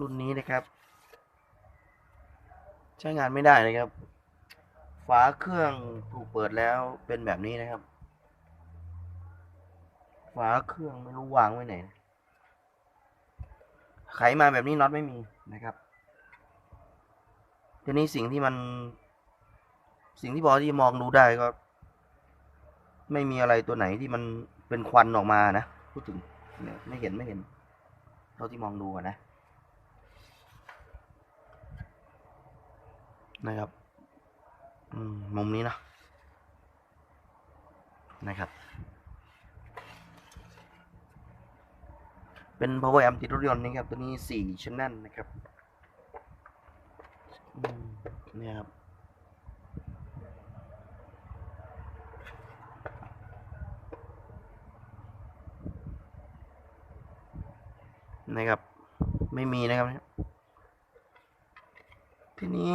รุ่นนี้นะครับ ใช้งานไม่ได้นะครับ ฝาเครื่องถูกเปิดแล้วเป็นแบบนี้นะครับ ฝาเครื่องไม่รู้วางไว้ไหนไขมาแบบนี้น็อตไม่มีนะครับทีนี้สิ่งที่มัน สิ่งที่พอที่มองดูได้ก็ ไม่มีอะไรตัวไหนที่มันเป็นควันออกมานะพูดถึงไม่เห็นไม่เห็นเท่าที่มองดูนะ นะครับมุมนี้นะนะครับ เป็น power amp ติดรถยนต์นะครับ ตัวนี้สี่ชั้นนั่นนะครับนี่ครับนะครับ ไม่มีนะครับ ทีนี้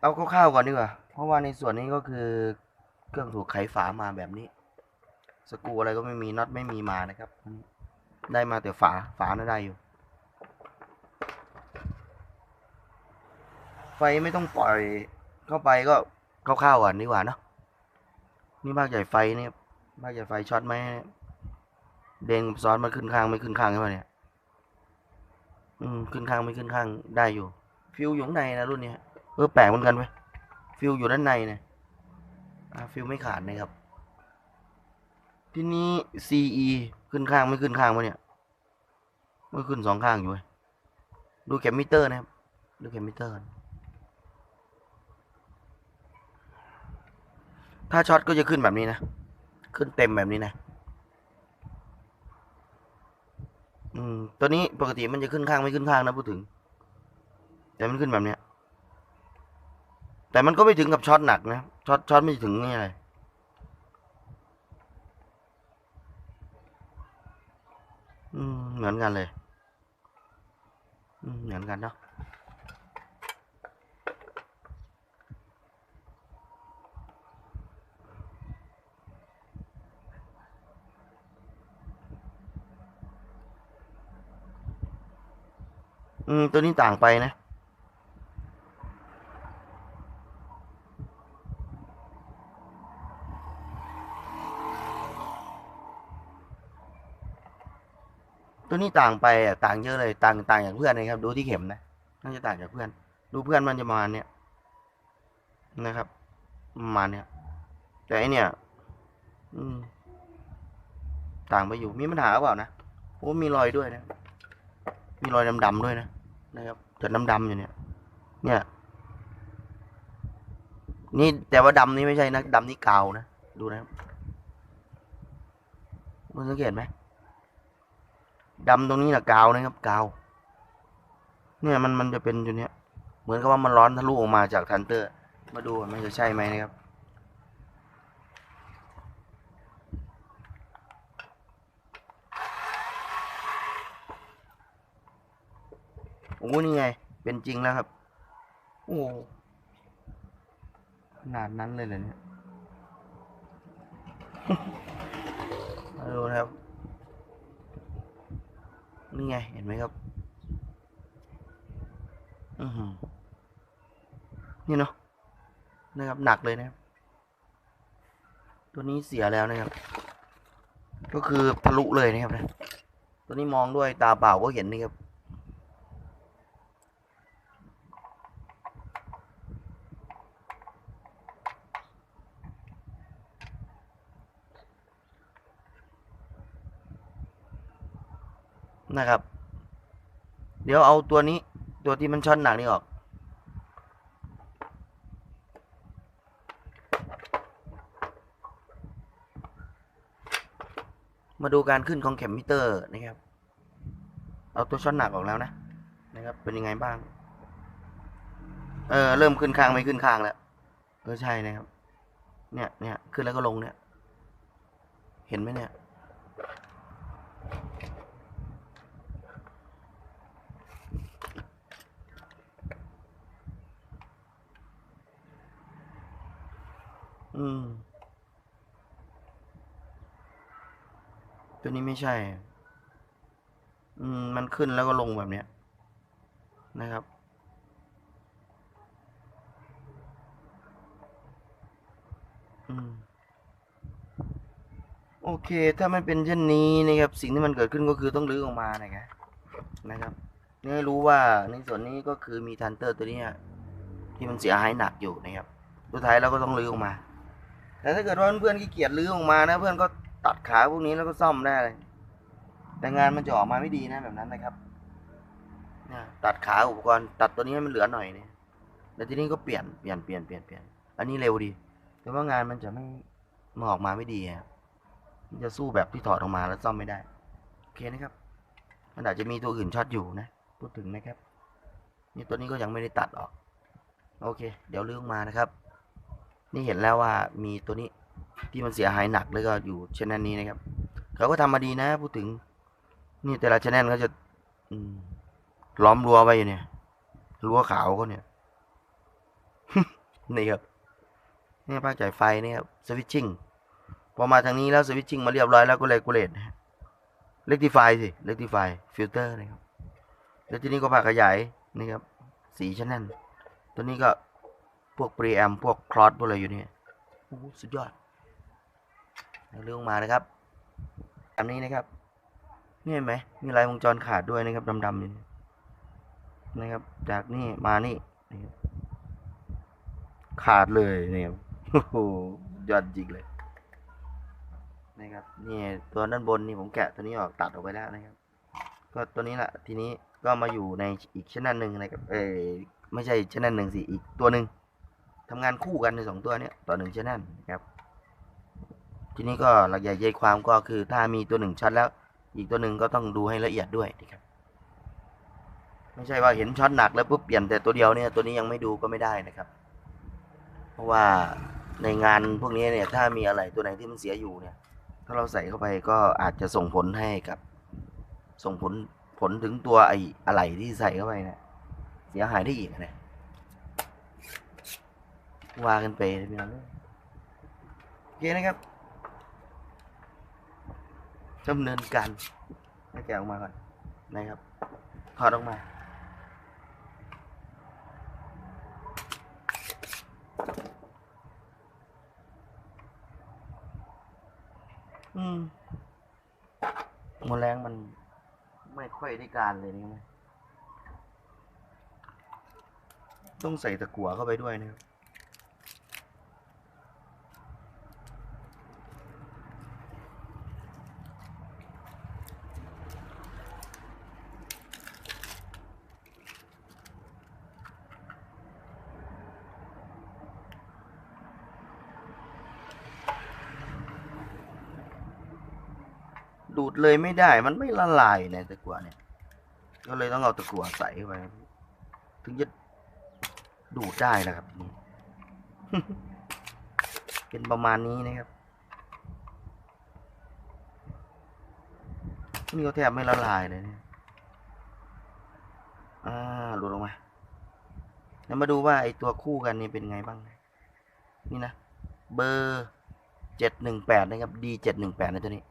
เอาคร่าวๆก่อนดีกว่า เพราะว่าในส่วนนี้ก็คือเครื่องถูกไขฝามาแบบนี้ สกูอะไรก็ไม่มีน็อตไม่มีมานะครับ ได้มาแต่ฝาฝาน่าได้อยู่ ไฟไม่ต้องปล่อยเข้าไปก็คร่าวๆก่อนดีกว่าเนอะนี่ภาคใหญ่ไฟเนี่ยภาคใหญ่ไฟช็อตไหมเด้งซ้อนมาขึ้นข้างไม่ขึ้นข้างใช่ไหมเนี่ยอืมขึ้นข้างไม่ขึ้นข้างได้อยู่ ฟิวอยู่ในนะรุ่นเนี้ย ออแปลกเหมือนกันเว้ยฟิวอยู่ด้านในเนี่ยฟิวไม่ขาดนะครับ ทีนี้ CE ขึ้นข้างไม่ขึ้นข้างวะเนี่ยไม่ขึ้นสองข้างอยู่เว้ยดูเข็มมิเตอร์นะครับ ดูเข็มมิเตอร์ ถ้าช็อตก็จะขึ้นแบบนี้นะ ขึ้นเต็มแบบนี้นะอืมตัวนี้ปกติมันจะขึ้นข้างไม่ขึ้นข้างนะพูดถึง แต่มันขึ้นแบบเนี้ย แต่มันก็ไม่ถึงกับช็อตหนักนะช็อตช็อตไม่ถึงนี่เลยเหมือนกันเลยเหมือนกันเนาะอืมตัวนี้ต่างไปนะ ตัวนี้ต่างไปอะต่างเยอะเลยต่างต่างจากเพื่อนนะครับ ดูที่เข็มนะน่าจะต่างจากเพื่อน ดูเพื่อนมันจะประมาณเนี้ยนะครับมาเนี้ยแต่อันเนี้ยอืมต่างไปอยู่มีปัญหาหรือเปล่านะโอ้มีรอยด้วยนะ มีรอยดำๆด้วยนะนะครับจุดดำๆอยู่เนี่ย เนี่ยนี่แต่ว่าดำนี่ไม่ใช่นะดำนี่กาวนะ ดูนะครับคุณสังเกตไหม ดำตรงนี้นะกาวนะครับกาวเนี่ยมันมันจะเป็นอยู่เนี่ยเหมือนกับว่ามันร้อนทะลุออกมาจากทันเตอร์ มาดูมันจะใช่ไหมนะครับ โอ้นี่ไง เป็นจริงแล้วครับ โอ้ขนาดนั้นเลยเหรอเนี่ย มาดูนะครับ นี่ไง เห็นไหมครับอือหือนี่เนาะนะครับหนักเลยนะครับ ตัวนี้เสียแล้วนะครับ ก็คือทะลุเลยนะครับนะตัวนี้มองด้วยตาเปล่าก็เห็นนะครับ นะครับ เดี๋ยวเอาตัวนี้ตัวที่มันช็อตหนักนี่ออก มาดูการขึ้นของเข็มมิเตอร์นะครับ เอาตัวช็อตหนักออกแล้วนะนะครับ เป็นยังไงบ้าง เออเริ่มขึ้นข้างไม่ขึ้นข้างแล้วเออใช่นะครับ เนี่ยเนี่ยขึ้นแล้วก็ลงเนี่ย เห็นไหมเนี่ย อืม ตัวนี้ไม่ใช่ อืม มันขึ้นแล้วก็ลงแบบเนี้ย นะครับ อืม โอเค ถ้าไม่เป็นเช่นนี้นะครับ สิ่งที่มันเกิดขึ้นก็คือต้องรื้อออกมานะครับนะครับนี่ให้รู้ว่าในส่วนนี้ก็คือมีทันเตอร์ตัวนี้ที่มันเสียหายหนักอยู่นะครับสุดท้ายเราก็ต้องรื้อออกมา แต่ถ้าเกิดว่าเพื่อนขี้เกียจรื้อออกมานะ เพื่อนก็ตัดขาพวกนี้แล้วก็ซ่อมได้เลยแต่งานมันจะออกมาไม่ดีนะแบบนั้นนะครับนตัดขาอุปกรณ์ตัดตัวนี้ให้มันเหลือหน่อยเนี่ยแล้วทีนี้ก็เปลี่ยนเปลี่ยนเปลี่ยนเปลี่ยนเปลี่ยนอันนี้เร็วดีแต่ว่างานมันจะไม่มออกมาไม่ดีอะมันจะสู้แบบที่ถอดออกมาแล้วซ่อมไม่ได้โอเคนะครับ มันอาจจะมีตัวอื่นช็อตอยู่นะพูดถึงนะครับ นี่ตัวนี้ก็ยังไม่ได้ตัดออก โอเค เดี๋ยวเรื่องมานะครับ นี่เห็นแล้วว่ามีตัวนี้ที่มันเสียหายหนักแล้วก็อยู่ช่นนนี้นะครับเขาก็ทำมาดีนะพูดถึง นี่แต่ละชแนลเขาจะอืล้อมรั้วไว้อยู่เนี่ยรั้วขาวเขาเนี่ยนี่ครับนี่ภาคจ่ายไฟนี่ครับสวิตชิ่งพอมาทางนี้แล้วสวิตชิ่งมาเรียบร้อยแล้วก็เลยกูเลตนะฮะเล็กที่ไฟสิเล็กที่ไฟฟิลเตอร์นะครับแล้วที่นี้ก็ภาขยายนี่ครับสีชแนลตัวนี้ก็ วกปรีแอม พวกคลอสพวกอะไรอยู่นี่โอ้สุดยอดเรื่องมานะครับแบบนี้นะครับ นี่เห็นไหม มีลายวงจรขาดด้วยนะครับดำๆนี่นะครับ จากนี่มานี่นี่ขาดเลยนี่ครับโอ้โหยอดจริงเลยนะครับนี่ตัวด้านบนนี่ผมแกะตัวนี้ออกตัดออกไปแล้วนะครับ ก็ตัวนี้แหละทีนี้ก็มาอยู่ในอีกชแนหนึ่งนะครับเออไม่ใช่ชแนหนึ่งสิอีกตัวหนึ่ง ทำงานคู่กันในสองตัวเนี้ยต่อหนึ่งชแนลนครับทีนี้ก็หลักใหญ่ใจความก็คือถ้ามีตัวหนึ่งชัดแล้ว อีกตัวหนึ่งก็ต้องดูให้ละเอียดด้วยนะครับไม่ใช่ว่าเห็นช็อตหนักแล้วปุ๊บเปลี่ยนแต่ตัวเดียวเนี่ยตัวนี้ยังไม่ดูก็ไม่ได้นะครับ เพราะว่าในงานพวกนี้เนี่ยถ้ามีอะไรตัวไหนที่มันเสียอยู่เนี่ย ถ้าเราใส่เข้าไปก็อาจจะส่งผลให้กับ ส่งผลผลถึงตัวไอ้อะไรที่ใส่เข้าไปเนะเสียหายได้อีกนะ ว่ากันไปเลยพี่น้องโอเคนะครับดำเนินการให้แกะออกมาก่อนนะครับถอดออกมาอืมแมลงมันไม่ค่อยได้การเลยนี่ไหมต้องใส่ตะกั่วเข้าไปด้วยนะครับ เลยไม่ได้ มันไม่ละลายในตะกั่วเนี่ย ก็เลยต้องเอาตะกั่วใส่เข้าไปถึงจะดูดได้นะครับนี่เป็นประมาณนี้นะครับ นี่ก็แทบไม่ละลายเลยเนี่ยอ่าหลุดออกมาแล้วมาดูว่าไอตัวคู่กันนี่เป็นไงบ้าง นี่นะ เบอร์เจ็ดหนึ่งแปดนะครับ D เจ็ดหนึ่งแปดนะตัวนี้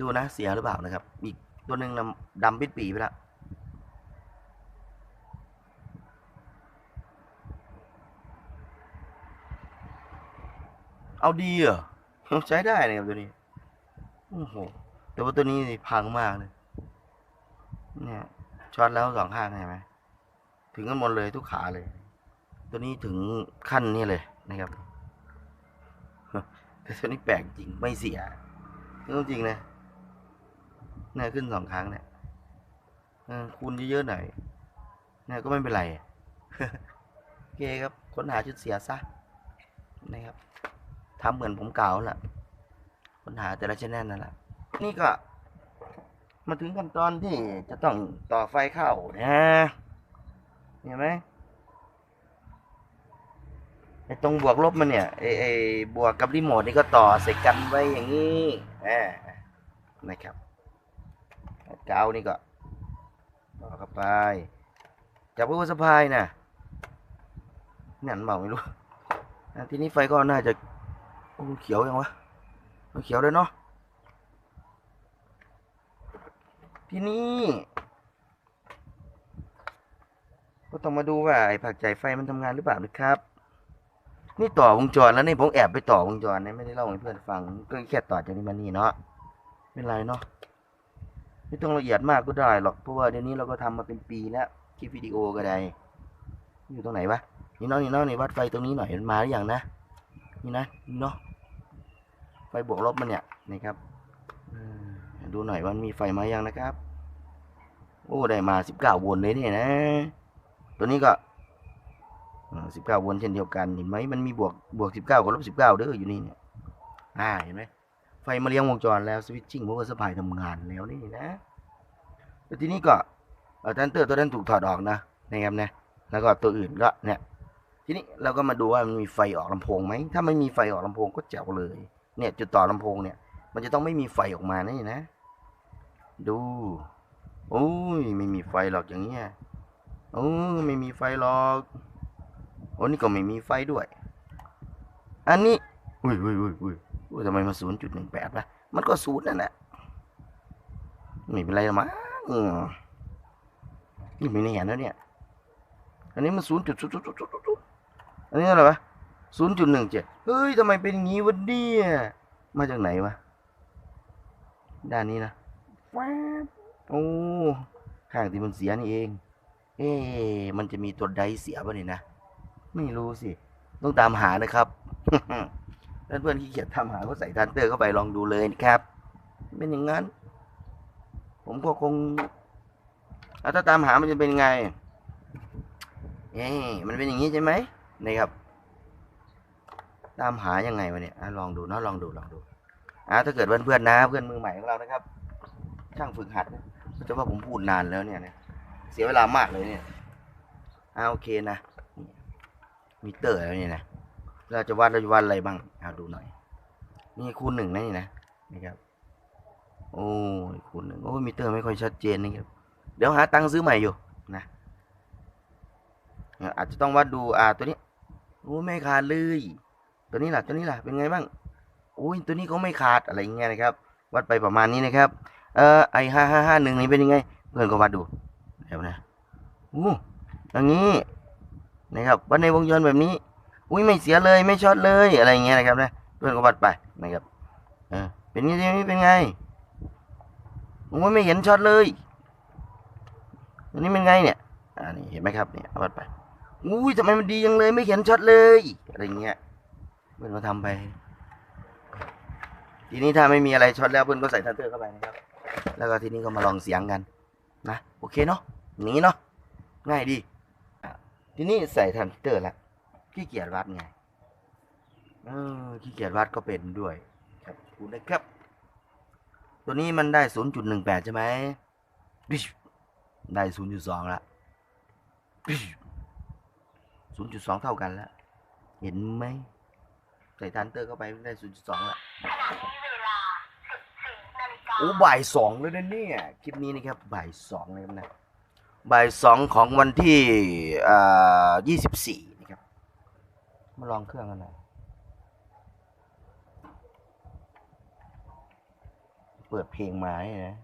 ดูนะเสียหรือเปล่านะครับ อีกตัวหนึ่งดำปิดปีไปแล้วเอาดีเหรอใช้ได้นะครับตัวนี้โอ้โหแต่ว่าตัวนี้พังมากเลยเนี่ยช็อตแล้วสองข้างเห็นไหมถึงกันหมดเลยทุกขาเลย ตัวนี้ถึงขั้นนี้เลยนะครับแต่ตัวนี้แปลกจริงไม่เสียเรื่องจริงนะ เนี่ยขึ้นสองครั้งเนี่ยอคูณเยอะๆหน่อยเนี่ยก็ไม่เป็นไรโอเคครับค้นหาจุดเสียซะนะครับทำเหมือนผมเก่าแหละค้นหาแต่ละชแนลนั่นแหละนี่ก็ มาถึงขั้นตอนที่จะต้องต่อไฟเข้านะเห็นไหมไอ้ตรงบวกลบมันเนี่ยไอ้ไอ้บวกกับรีโมทนี่ก็ต่อใส่กันไว้อย่างนี้นะครับ กาวนี่ก็ต่อเข้าไป จับพวกสะพายนะนั่นเปล่าไม่รู้ทีนี้ไฟก็น่าจะอ้เขียวยังวะเขียวเลยเนาะทีนี้ก็ต้องมาดูว่าไอ้ผักใจายไฟมันทำงานหรือเปล่านะครับ นี่ต่อวงจรแล้วนี่ผมแอบไปต่อวงจรนะไม่ได้เล่าให้เพื่อนฟังก็แค่ต่อจากนี้มานี่เนาะไม่เป็นไรเนาะ ไม่ต้องละเอียดมากก็ได้หรอกเพราะว่าเดี๋ยวนี้เราก็ทำมาเป็นปีแล้วคลิปวิดีโอก็ได้ อยู่ตรงไหนวะนี่เนาะนี่เนาะนี่วัดไฟตรงนี้หน่อยมันมาหรือยังนะนี่นะนี่เนาะไฟบวกลบมันเนี่ยนะครับดูหน่อยว่ามีไฟมายังนะครับ โอ้ได้มาสิบเก้าวลต์เลยเนี่ยนะ ตัวนี้ก็สิบเก้าวลต์เช่นเดียวกันเห็นไหมมันมีบวกบวกสิบเก้ากับลบสิบเก้าเด้ออยู่นี่เนี่ยอ่าเห็นไหม ฟมาเลี้ยงวงจรแล้วสวิตชิ่งพวกสปายทำงานแล้วนี่นะแล้วทีนี้ก็เอ่อทันเตอร์ตัวนั้นถูกถอดออกนะนะครับนะแล้วก็ตัวอื่นก็เนี่ย ทีนี้เราก็มาดูว่ามันมีไฟออกลำโพงไหมถ้าไม่มีไฟออกลำโพงก็แจ๋วเลย เนี่ยจุดต่อลำโพงเนี่ย มันจะต้องไม่มีไฟออกมานี่นะ ดูโอ้ยไม่มีไฟหรอกอย่างเงี้ยโอ้ไม่มีไฟหรอกโอ้นี่ก็ไม่มีไฟด้วย อันนี้อุ้ยอุ้ยอุ้ยอุ้ยอุ้ย ทำไมมาศูนย์จุดหนึ่งแปดล่ะมันก็ศูนย์นั่นแหละไม่เป็นไรหรอกมั้งนี่ไม่ได้เห็นแล้วเนี่ย อันนี้มันศูนย์จุดศูนย์จุดจุดอันนี้อะไรวะศูนย์จุดหนึ่งเจ็ดเฮ้ยทำไมเป็นอย่างงี้วะเนี่ยมาจากไหนวะ ด้านนี้นะว๊บโอ้ข้างที่มันเสียนี่เอง เอ๊ะมันจะมีตัวใดเสียป่ะนี่นะ ไม่รู้สิ ต้องตามหานะครับ เพื่อนๆขี้เกียจทำหาก็ใส่ทันเตอร์เข้าไปลองดูเลยนะครับ เป็นอย่างนั้น ผมก็คงถ้าตามหามันจะเป็นไงเอ๊มันเป็นอย่างนี้ใช่ไหมนะครับ ตามหายังไงวะเนี่ยอลองดูเนาะลองดูลองดูอะถ้าเกิดเพื่อนๆนะ เพื่อนมือใหม่ของเรานะครับ ช่างฝึกหัดจะว่าผมพูดนานแล้วเนี่ยนะเสียเวลามากเลยเนี่ยอ่าโอเคนะมีเตอร์แล้วเนี่ยนะ เราจะวาดเราจะวาดอะไรบ้างเอาดูหน่อย นี่คูณหนึ่งนะนี่นะนี่ครับ โอ้ยคูณหนึ่งโอ้ยมีเตอร์ไม่ค่อยชัดเจนนะครับ เดี๋ยวหาตังค์ซื้อใหม่อยู่นะอาจจะต้องวัดดูอ่าตัวนี้โอ้ไม่ขาดเลย ตัวนี้ล่ะตัวนี้ล่ะเป็นไงบ้างโอ้ยตัวนี้ก็ไม่ขาดอะไรอย่างเงี้ยนะครับ วัดไปประมาณนี้นะครับ เออไอห้าห้าห้าหนึ่งนี่เป็นยังไง เพื่อนก็วัดดูเดี๋ยวนะอู้อย่างนี้นะครับวัดในวงจรแบบนี้ อุ้ยไม่เสียเลยไม่ช็อตเลยอะไรเงี้ยนะครับนะเพื่อนก็วัดไปนะครับเออเป็นไงนี่เป็นไงผมว่าไม่เห็นช็อตเลยอันนี้เป็นไงเนี่ยอ่านี่เห็นไหมครับเนี่ยเอาวัดไปอุ้ยทำไมมันดีจังเลยไม่เห็นช็อตเลยอะไรเงี้ยเพื่อนก็ทำไป ทีนี้ถ้าไม่มีอะไรช็อตแล้วเพื่อนก็ใส่ทันเตอร์เข้าไปนะครับ แล้วก็ทีนี้ก็มาลองเสียงกันนะโอเคเนาะอย่างนี้เนาะง่ายดีทีนี้ใส่ทันเตอร์แล้ว ขี้เกียจวัดไงเออขี้เกียจวัดก็เป็นด้วย ครับดูนะครับ ตัวนี้มันได้ศูนย์จุดหนึ่งแปดใช่ไหมได้ศูนย์จุดสองละศูนย์จุดสองเท่ากันแล้วเห็นไหมใส่ทันเตอร์เข้าไปได้ศูนย์จุดสองละโอ้บ่ายสองเลยนะเนี่ยคลิปนี้นะครับบ่ายสองเลยครับนะบ่ายสองของวันที่อ่ายี่สิบสี่ มาลองเครื่องกันหน่อยเปิดเพลงมาเนี่ยนะ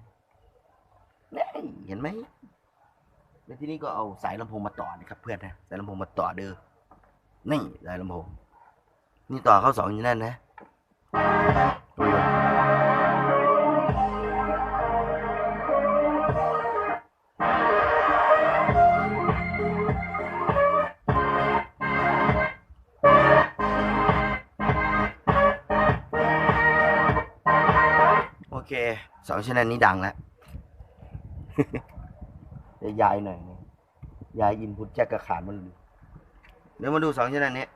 นี่เห็นไหมแล้วที่นี้ก็เอาสายลำโพงมาต่อนะครับ เพื่อนนะสายลำโพงมาต่อเด้อนี่สายลำโพงนี่ต่อเข้าสองอยู่นั่นนะ สองชแนลนี้ดังแล้วเดี๋ยวยายหน่อยนะยายอินพุตแจ็คกระขานมันเลยเดี๋ยวมาดูสองชแนลนี้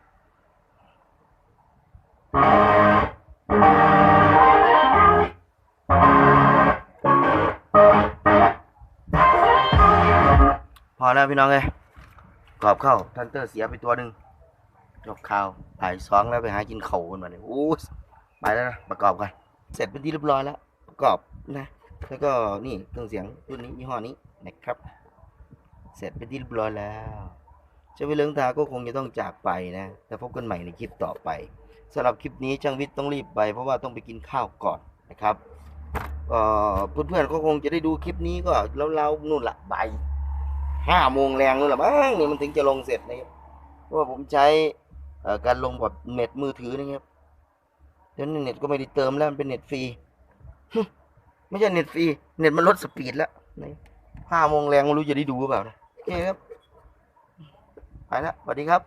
พอแล้วพี่น้องเลยกรอบเข้าทันเตอร์เสียไปตัวหนึ่งจบข่าวบ่ายสองแล้วไปหากินเข่ากันมาเนี่ยโอ้ยไปแล้วนะประกอบกัน เสร็จเป็นที่เรียบร้อยแล้ว ประกอบ นะแล้วก็นี่เครื่องเสียงรุ่นนี้ยี่ห้อนี้นะครับ เสร็จเป็นที่เรียบร้อยแล้วเจ้าวิเลิงทาก็คงจะต้องจากไปนะแต่พบกันใหม่ในคลิปต่อไปสำหรับคลิปนี้ช่างวิทย์ต้องรีบไปเพราะว่าต้องไปกินข้าวก่อนนะครับก็เพื่อนๆก็คงจะได้ดูคลิปนี้ก็แล้วๆนู่นละบ่ายห้าโมงแรงนู่นละมั้งนี่มันถึงจะลงเสร็จนะครับเพราะว่าผมใช้การลงแบบเน็ตมือถือนะครับเดี๋ยวนี้เน็ตก็ไม่ได้เติมแล้วมันเป็นเน็ตฟรี ไม่ใช่เน็ตฟรีเน็ตมันลดสปีดแล้วนี่ห้าโมงแรงไม่รู้จะได้ดูหรือเปล่านะโอเคครับ ไปแล้วสวัสดีครับ